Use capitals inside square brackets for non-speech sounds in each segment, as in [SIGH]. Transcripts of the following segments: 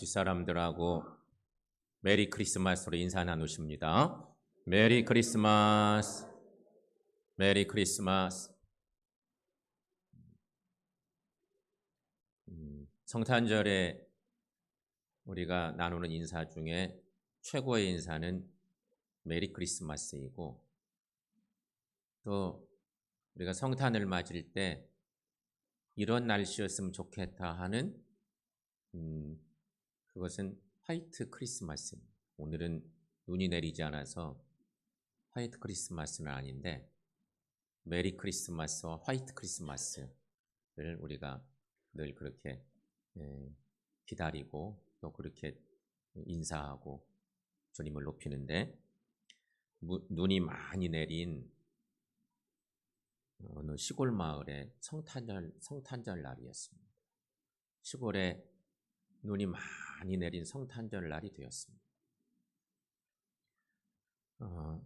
뒷사람들하고 메리 크리스마스로 인사 나누십니다. 메리 크리스마스. 메리 크리스마스. 음, 성탄절에 우리가 나누는 인사 중에 최고의 인사는 메리 크리스마스이고 또 우리가 성탄을 맞을 때 이런 날씨였으면 좋겠다 하는 음, 그것은 화이트 크리스마스. 오늘은 눈이 내리지 않아서 화이트 크리스마스는 아닌데 메리 크리스마스와 화이트 크리스마스를 우리가 늘 그렇게 예, 기다리고 또 그렇게 인사하고 주님을 높이는데 무- 눈이 많이 내린 어느 시골 마을의 성탄절 성탄절 날이었습니다. 시골에 눈이 많이 내린 성탄절 날이 되었습니다. 어,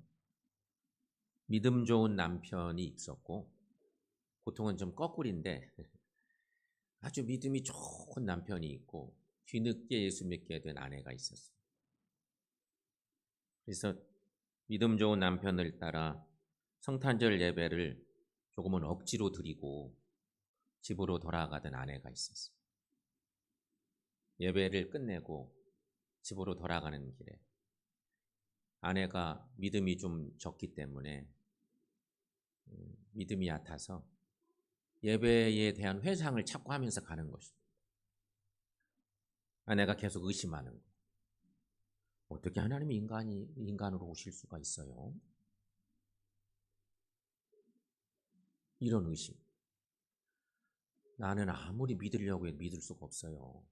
믿음 좋은 남편이 있었고, 보통은 좀 거꾸리인데, [LAUGHS] 아주 믿음이 좋은 남편이 있고, 뒤늦게 예수 믿게 된 아내가 있었습니다. 그래서 믿음 좋은 남편을 따라 성탄절 예배를 조금은 억지로 드리고 집으로 돌아가던 아내가 있었어요. 예배를 끝내고 집으로 돌아가는 길에 아내가 믿음이 좀 적기 때문에 음, 믿음이 얕아서 예배에 대한 회상을 자꾸 하면서 가는 것입니다. 아내가 계속 의심하는 거. 어떻게 하나님이 인간이 인간으로 오실 수가 있어요? 이런 의심. 나는 아무리 믿으려고 해도 믿을 수가 없어요.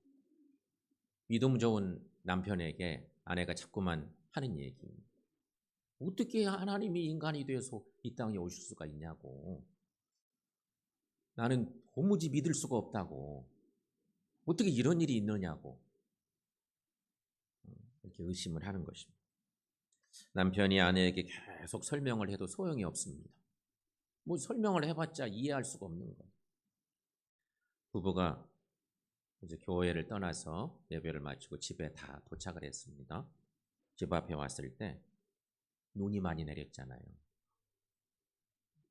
믿음 좋은 남편에게 아내가 자꾸만 하는 얘기입니다. 어떻게 하나님이 인간이 되어서 이 땅에 오실 수가 있냐고. 나는 도무지 믿을 수가 없다고. 어떻게 이런 일이 있느냐고. 이렇게 의심을 하는 것입니다. 남편이 아내에게 계속 설명을 해도 소용이 없습니다. 뭐 설명을 해봤자 이해할 수가 없는 거예요. 부부가 이제 교회를 떠나서 예배를 마치고 집에 다 도착을 했습니다. 집 앞에 왔을 때 눈이 많이 내렸잖아요.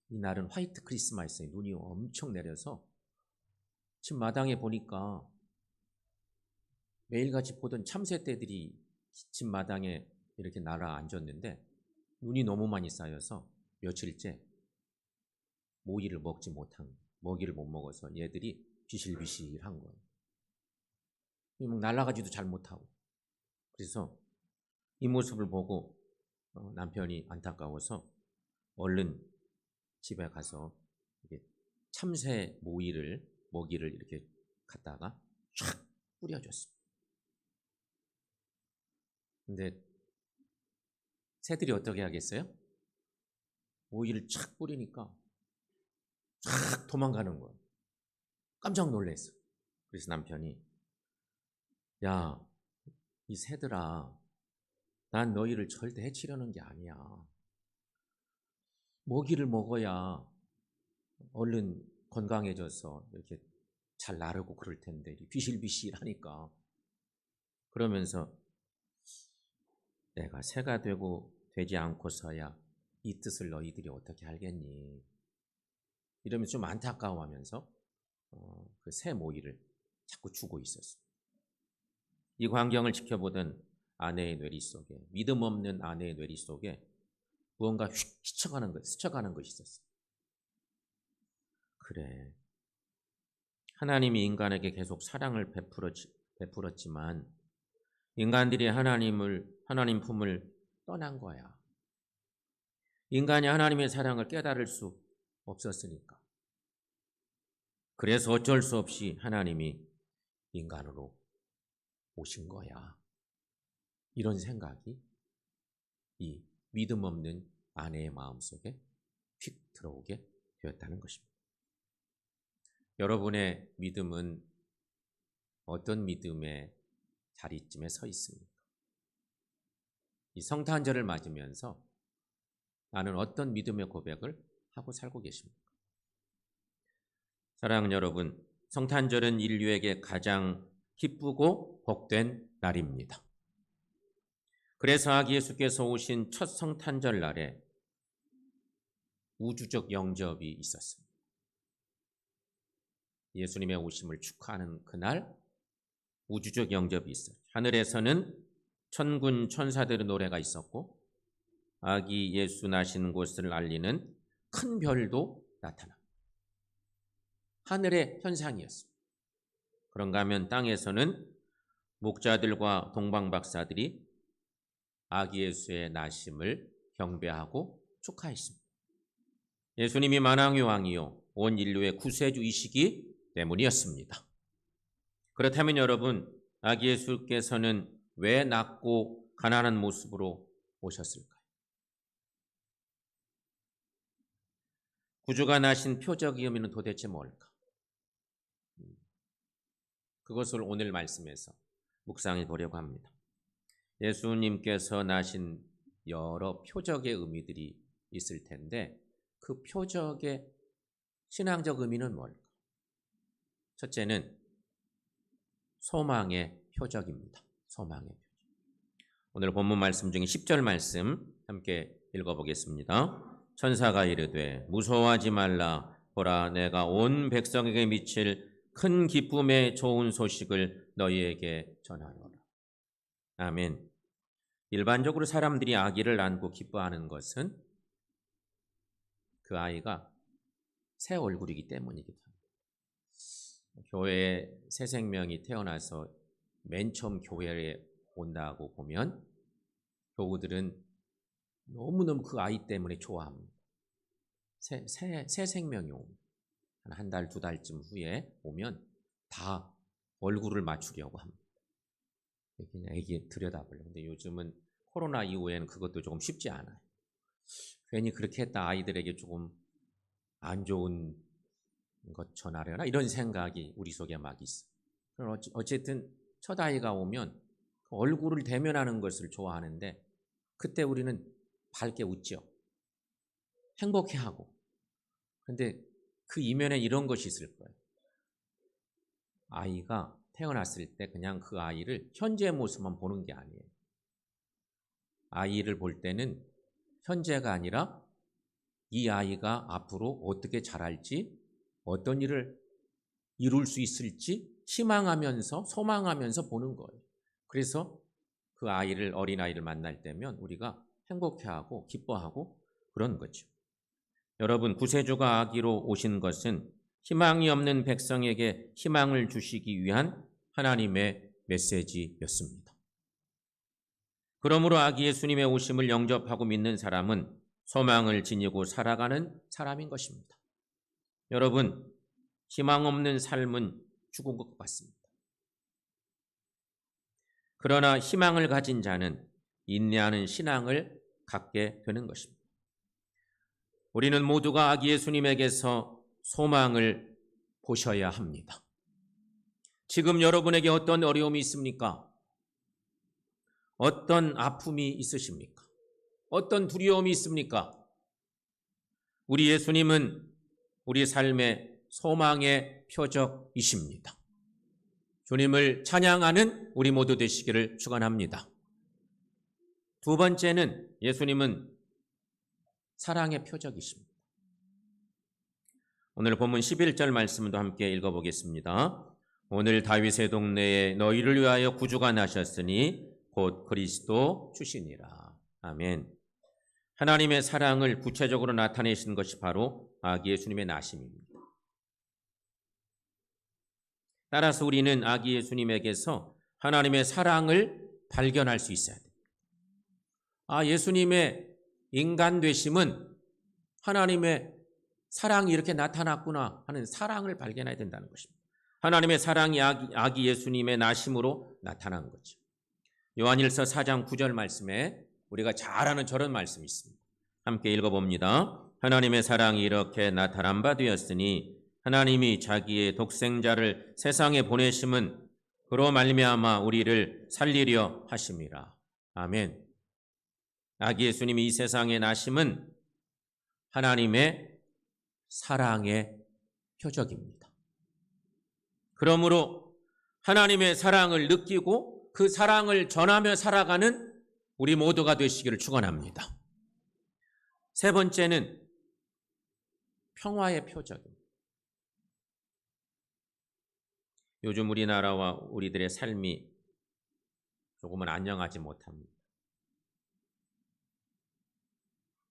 이날은 화이트 크리스마스에 눈이 엄청 내려서 집 마당에 보니까 매일같이 보던 참새떼들이 집 마당에 이렇게 날아 앉았는데 눈이 너무 많이 쌓여서 며칠째 모이를 먹지 못한 먹이를 못 먹어서 얘들이 비실비실한 거예요. 막 날아가지도 잘 못하고. 그래서 이 모습을 보고 어, 남편이 안타까워서 얼른 집에 가서 참새 모이를 먹이를 이렇게 갖다가 촥 뿌려줬습니다. 근데 새들이 어떻게 하겠어요? 모이를 촥 뿌리니까 촥 도망가는 거예요. 깜짝 놀랐어. 그래서 남편이 야, 이 새들아, 난 너희를 절대 해치려는 게 아니야. 먹이를 먹어야 얼른 건강해져서 이렇게 잘 나르고 그럴 텐데 비실비실 하니까 그러면서 내가 새가 되고 되지 않고서야 이 뜻을 너희들이 어떻게 알겠니? 이러면서 좀 안타까워하면서 어, 그새 모이를 자꾸 주고 있었어. 이 광경을 지켜보던 아내의 뇌리 속에 믿음 없는 아내의 뇌리 속에 무언가 휙 스쳐가는 것, 스쳐가는 것이 있었어. 그래. 하나님이 인간에게 계속 사랑을 베풀었, 베풀었지만 인간들이 하나님을 하나님 품을 떠난 거야. 인간이 하나님의 사랑을 깨달을 수 없었으니까. 그래서 어쩔 수 없이 하나님이 인간으로 오신 거야. 이런 생각이 이 믿음 없는 아내의 마음속에 휙 들어오게 되었다는 것입니다. 여러분의 믿음은 어떤 믿음의 자리쯤에 서 있습니까? 이 성탄절을 맞으면서 나는 어떤 믿음의 고백을 하고 살고 계십니까? 사랑하는 여러분, 성탄절은 인류에게 가장 기쁘고 복된 날입니다. 그래서 아기 예수께서 오신 첫 성탄절 날에 우주적 영접이 있었습니다. 예수님의 오심을 축하하는 그날 우주적 영접이 있어요. 하늘에서는 천군 천사들의 노래가 있었고 아기 예수 나시는 곳을 알리는 큰 별도 나타나. 하늘의 현상이었습니다. 그런가 하면 땅에서는 목자들과 동방박사들이 아기 예수의 나심을 경배하고 축하했습니다. 예수님이 만왕의 왕이요 온 인류의 구세주이시기 때문이었습니다. 그렇다면 여러분 아기 예수께서는 왜 낮고 가난한 모습으로 오셨을까요? 구주가 나신 의미는 도대체 뭘까? 그것을 오늘 말씀에서 묵상해 보려고 합니다. 예수님께서 나신 여러 표적의 의미들이 있을 텐데 그 표적의 신앙적 의미는 뭘까? 첫째는 소망의 표적입니다. 소망의 표적. 오늘 본문 말씀 중에 10절 말씀 함께 읽어보겠습니다. 천사가 이르되 무서워하지 말라 보라 내가 온 백성에게 미칠 큰 기쁨의 좋은 소식을 너희에게 전하노라. 아멘. 일반적으로 사람들이 아기를 낳고 기뻐하는 것은 그 아이가 새 얼굴이기 때문이기도 합니다. 교회에 새 생명이 태어나서 맨 처음 교회에 온다고 보면 교우들은 너무너무 그 아이 때문에 좋아합니다. 새, 새, 새 생명이 옵니다. 한 달, 두 달쯤 후에 오면 다 얼굴을 맞추려고 합니다. 그냥 애기 들여다보려고. 근데 요즘은 코로나 이후에는 그것도 조금 쉽지 않아요. 괜히 그렇게 했다 아이들에게 조금 안 좋은 것 전하려나 이런 생각이 우리 속에 막 있어. 어쨌든 첫 아이가 오면 그 얼굴을 대면하는 것을 좋아하는데 그때 우리는 밝게 웃죠. 행복해하고. 근데 그 이면에 이런 것이 있을 거예요. 아이가 태어났을 때 그냥 그 아이를 현재의 모습만 보는 게 아니에요. 아이를 볼 때는 현재가 아니라 이 아이가 앞으로 어떻게 자랄지, 어떤 일을 이룰 수 있을지 희망하면서 소망하면서 보는 거예요. 그래서 그 아이를 어린아이를 만날 때면 우리가 행복해하고 기뻐하고 그런 거죠. 여러분 구세주가 아기로 오신 것은 희망이 없는 백성에게 희망을 주시기 위한 하나님의 메시지였습니다. 그러므로 아기 예수님의 오심을 영접하고 믿는 사람은 소망을 지니고 살아가는 사람인 것입니다. 여러분, 희망 없는 삶은 죽은 것 같습니다. 그러나 희망을 가진 자는 인내하는 신앙을 갖게 되는 것입니다. 우리는 모두가 아기 예수님에게서 소망을 보셔야 합니다. 지금 여러분에게 어떤 어려움이 있습니까? 어떤 아픔이 있으십니까? 어떤 두려움이 있습니까? 우리 예수님은 우리 삶의 소망의 표적이십니다. 주님을 찬양하는 우리 모두 되시기를 축원합니다. 두 번째는 예수님은 사랑의 표적이십니다. 오늘 본문 11절 말씀도 함께 읽어보겠습니다. 오늘 다윗의 동네에 너희를 위하여 구주가 나셨으니 곧 그리스도 주시니라. 아멘. 하나님의 사랑을 구체적으로 나타내신 것이 바로 아기 예수님의 나심입니다. 따라서 우리는 아기 예수님에게서 하나님의 사랑을 발견할 수 있어야 됩니다. 아, 예수님의 인간 되심은 하나님의 사랑이 이렇게 나타났구나 하는 사랑을 발견해야 된다는 것입니다. 하나님의 사랑이 아기, 아기 예수님의 나심으로 나타난 거죠. 요한일서 4장 9절 말씀에 우리가 잘 아는 저런 말씀이 있습니다. 함께 읽어봅니다. 하나님의 사랑이 이렇게 나타난 바 되었으니 하나님이 자기의 독생자를 세상에 보내심은 그로 말미암아 우리를 살리려 하심이라. 아멘. 아기 예수님이 이 세상에 나심은 하나님의 사랑의 표적입니다. 그러므로 하나님의 사랑을 느끼고 그 사랑을 전하며 살아가는 우리 모두가 되시기를 축원합니다. 세 번째는 평화의 표적입니다. 요즘 우리나라와 우리들의 삶이 조금은 안녕하지 못합니다.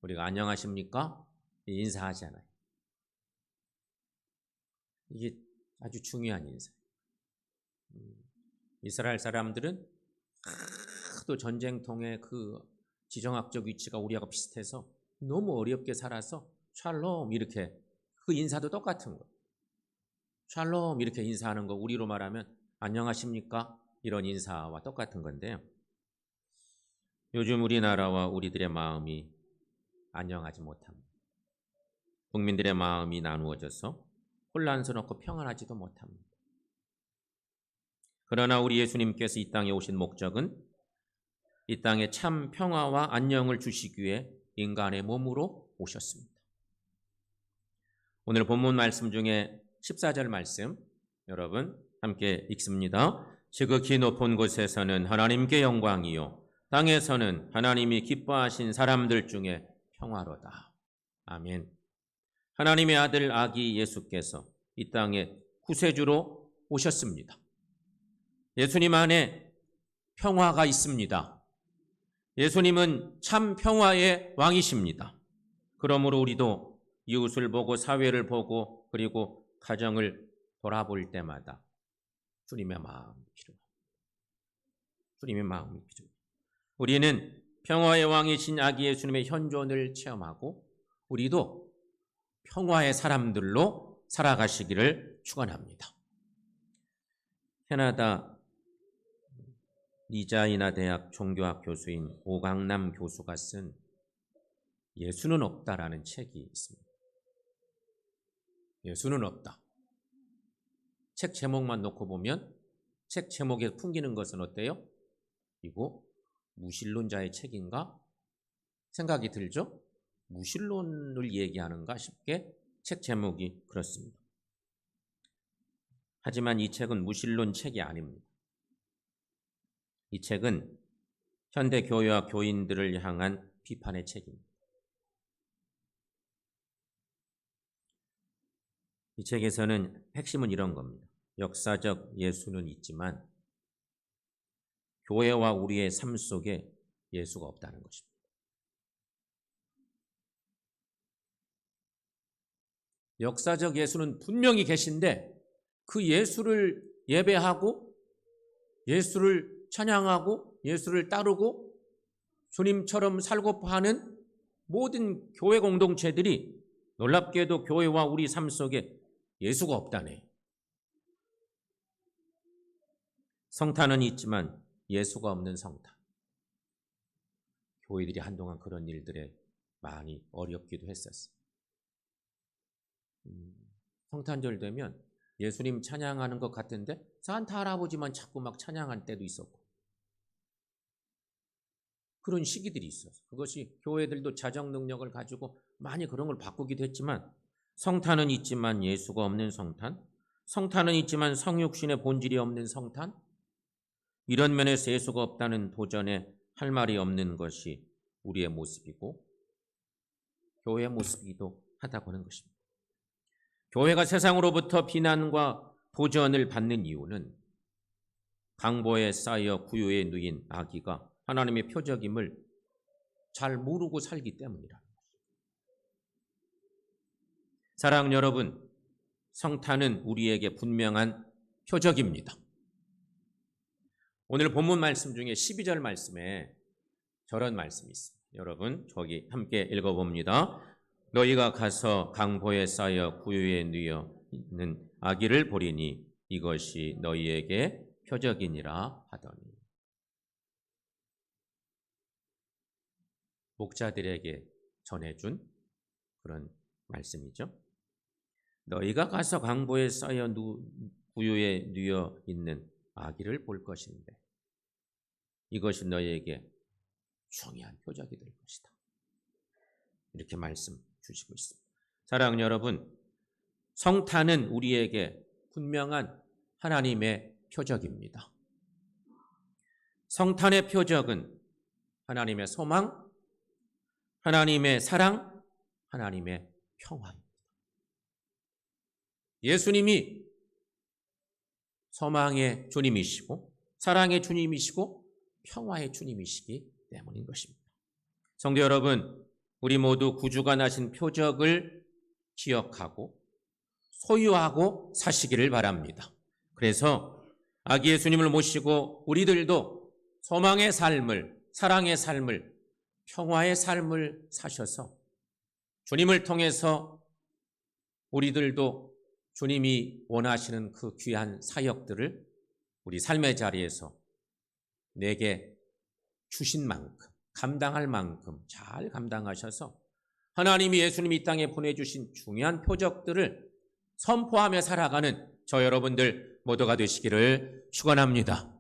우리가 안녕하십니까? 인사하잖아요. 이게 아주 중요한 인사. 음, 이스라엘 사람들은 하도 전쟁통의 그 지정학적 위치가 우리하고 비슷해서 너무 어렵게 살아서 샬롬 이렇게 그 인사도 똑같은 거. 샬롬 이렇게 인사하는 거 우리로 말하면 안녕하십니까? 이런 인사와 똑같은 건데요. 요즘 우리나라와 우리들의 마음이 안녕하지 못합니다. 국민들의 마음이 나누어져서 혼란스럽고 평안하지도 못합니다. 그러나 우리 예수님께서 이 땅에 오신 목적은 이 땅에 참 평화와 안녕을 주시기 위해 인간의 몸으로 오셨습니다. 오늘 본문 말씀 중에 14절 말씀 여러분 함께 읽습니다. 지극히 높은 곳에서는 하나님께 영광이요 땅에서는 하나님이 기뻐하신 사람들 중에 평화로다. 아멘. 하나님의 아들 아기 예수께서 이 땅에 구세주로 오셨습니다. 예수님 안에 평화가 있습니다. 예수님은 참 평화의 왕이십니다. 그러므로 우리도 이웃을 보고 사회를 보고 그리고 가정을 돌아볼 때마다 주님의 마음이 필요합니다. 주님의 마음이 필요합니다. 우리는 평화의 왕이신 아기 예수님의 현존을 체험하고 우리도 평화의 사람들로 살아가시기를 축원합니다. 캐나다 리자이나 대학 종교학 교수인 오강남 교수가 쓴 예수는 없다라는 책이 있습니다. 예수는 없다. 책 제목만 놓고 보면 책 제목에 풍기는 것은 어때요? 이거 무신론자의 책인가? 생각이 들죠? 무신론을 얘기하는가 싶게 책 제목이 그렇습니다. 하지만 이 책은 무신론 책이 아닙니다. 이 책은 현대 교회와 교인들을 향한 비판의 책입니다. 이 책에서는 핵심은 이런 겁니다. 역사적 예수는 있지만 교회와 우리의 삶 속에 예수가 없다는 것입니다. 역사적 예수는 분명히 계신데 그 예수를 예배하고 예수를 찬양하고 예수를 따르고 주님처럼 살고파 하는 모든 교회 공동체들이 놀랍게도 교회와 우리 삶 속에 예수가 없다네. 성탄은 있지만 예수가 없는 성탄. 교회들이 한동안 그런 일들에 많이 어렵기도 했었어. 음, 성탄절 되면 예수님 찬양하는 것 같은데 산타 할아버지만 자꾸 막 찬양할 때도 있었고 그런 시기들이 있어서 그것이 교회들도 자정 능력을 가지고 많이 그런 걸 바꾸기도 했지만 성탄은 있지만 예수가 없는 성탄, 성탄은 있지만 성육신의 본질이 없는 성탄, 이런 면에서 예수가 없다는 도전에 할 말이 없는 것이 우리의 모습이고 교회의 모습이기도 하다고 하는 것입니다. 교회가 세상으로부터 비난과 도전을 받는 이유는 강보에 쌓여 구유에 누인 아기가 하나님의 표적임을 잘 모르고 살기 때문이라. 사랑 여러분, 성탄은 우리에게 분명한 표적입니다. 오늘 본문 말씀 중에 12절 말씀에 저런 말씀이 있습니다. 여러분, 저기 함께 읽어봅니다. 너희가 가서 강보에 쌓여 구유에 누여 있는 아기를 보리니 이것이 너희에게 표적이니라 하더니 목자들에게 전해준 그런 말씀이죠. 너희가 가서 강보에 쌓여 누, 구유에 누여 있는 아기를 볼 것인데 이것이 너희에게 중요한 표적이 될 것이다. 이렇게 말씀 주시고 있습니다. 사랑 여러분, 성탄은 우리에게 분명한 하나님의 표적입니다. 성탄의 표적은 하나님의 소망, 하나님의 사랑, 하나님의 평화입니다. 예수님이 소망의 주님이시고 사랑의 주님이시고 평화의 주님이시기 때문인 것입니다. 성도 여러분, 우리 모두 구주가 나신 표적을 기억하고 소유하고 사시기를 바랍니다. 그래서 아기 예수님을 모시고 우리들도 소망의 삶을, 사랑의 삶을, 평화의 삶을 사셔서 주님을 통해서 우리들도 주님이 원하시는 그 귀한 사역들을 우리 삶의 자리에서 내게 주신 만큼, 감당할 만큼 잘 감당하셔서 하나님이 예수님이 이 땅에 보내주신 중요한 표적들을 선포하며 살아가는 저 여러분들 모두가 되시기를 축원합니다.